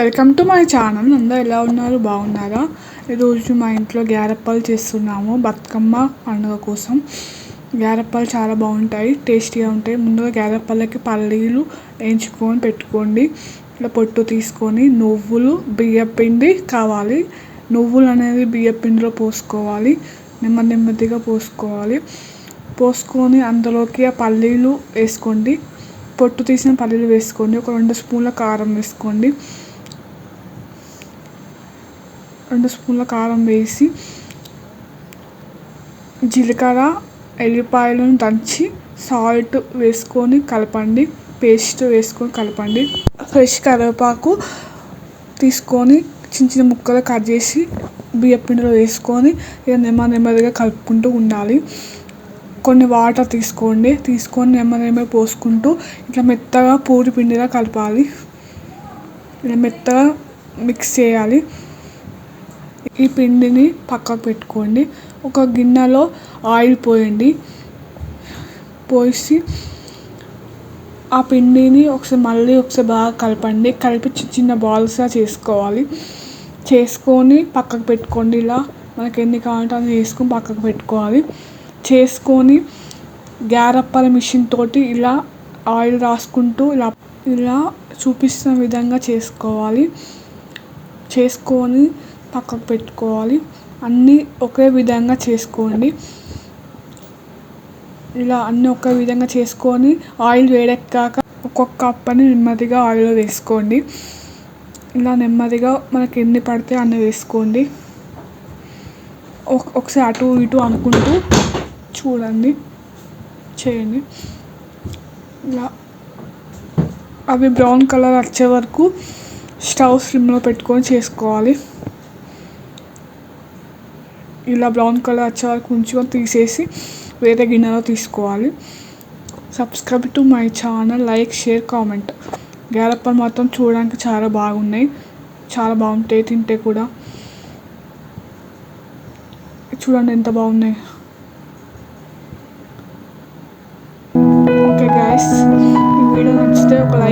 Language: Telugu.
Welcome to my channel. అందరూ ఎలా ఉన్నారు? బాగున్నారా? ఈరోజు మా ఇంట్లో గ్యారప్పాలు చేస్తున్నాము బతుకమ్మ పండుగ కోసం. గ్యారప్పాలు చాలా బాగుంటాయి టేస్టీగా ఉంటాయి. ముందుగా గ్యారప్పాలకి పల్లీలు వేయించుకొని పెట్టుకోండి. ఇట్లా పొట్టు తీసుకొని నువ్వులు బియ్యపిండి కావాలి. నువ్వులు అనేది బియ్యపిండిలో పోసుకోవాలి. నెమ్మది నెమ్మదిగా పోసుకోవాలి. పోసుకొని అందులోకి ఆ పల్లీలు వేసుకోండి. పొట్టు తీసిన పల్లీలు వేసుకోండి. ఒక రెండు స్పూన్ల కారం వేసుకోండి. రెండు స్పూన్ల కారం వేసి జీలకర్ర ఎల్లిపాయలను దంచి సాల్ట్ వేసుకొని కలపండి పేస్ట్ వేసుకొని కలపండి. ఫ్రెష్ కరివేపాకు తీసుకొని చిన్న చిన్న ముక్కలు కట్ చేసి బియ్యపిండిలో వేసుకొని ఇక నెమ్మది నెమ్మదిగా కలుపుకుంటూ ఉండాలి. కొన్ని వాటర్ తీసుకోండి. తీసుకొని నెమ్మది నెమ్మది పోసుకుంటూ ఇట్లా మెత్తగా పూరి పిండిలా కలపాలి. ఇలా మెత్తగా మిక్స్ చేయాలి. ఈ పిండిని పక్కకు పెట్టుకోండి. ఒక గిన్నెలో ఆయిల్ పోయండి. పోసి ఆ పిండిని ఒకసారి మళ్ళీ ఒకసారి బాగా కలపండి. కలిపి చిన్న చిన్న బాల్స్గా చేసుకోవాలి. చేసుకొని పక్కకు పెట్టుకోండి. ఇలా మనకి ఎన్ని కావాలంటే అన్ని వేసుకొని పక్కకు పెట్టుకోవాలి. చేసుకొని గ్యారప్పల మిషన్ తోటి ఇలా ఆయిల్ రాసుకుంటూ ఇలా ఇలా చూపిస్తున్న విధంగా చేసుకోవాలి. చేసుకొని పక్కకు పెట్టుకోవాలి. అన్నీ ఒకే విధంగా చేసుకోండి. ఇలా అన్నీ ఒకే విధంగా చేసుకొని ఆయిల్ వేడెక్కాక ఒక్కొక్క కప్పని నెమ్మదిగా ఆయిల్లో వేసుకోండి. ఇలా నెమ్మదిగా మనకి ఎన్ని పడితే అన్ని వేసుకోండి. ఒకసారి అటు ఇటు అనుకుంటూ చూడండి. చేయండి. ఇలా అవి బ్రౌన్ కలర్ వచ్చే వరకు స్టవ్ స్లిమ్లో పెట్టుకొని చేసుకోవాలి. ఇలా బ్రౌన్ కలర్ వచ్చే వరకు ఉంచుకొని తీసేసి వేరే గిన్నెలో తీసుకోవాలి. Subscribe to my channel like share comment గ్యారప్పలు మాత్రం చూడడానికి చాలా బాగున్నాయి. చాలా బాగుంటాయి తింటే కూడా. చూడండి ఎంత బాగున్నాయి. ఓకే గాయస్ ఈ వీడియో నచ్చితే ఒక లైక్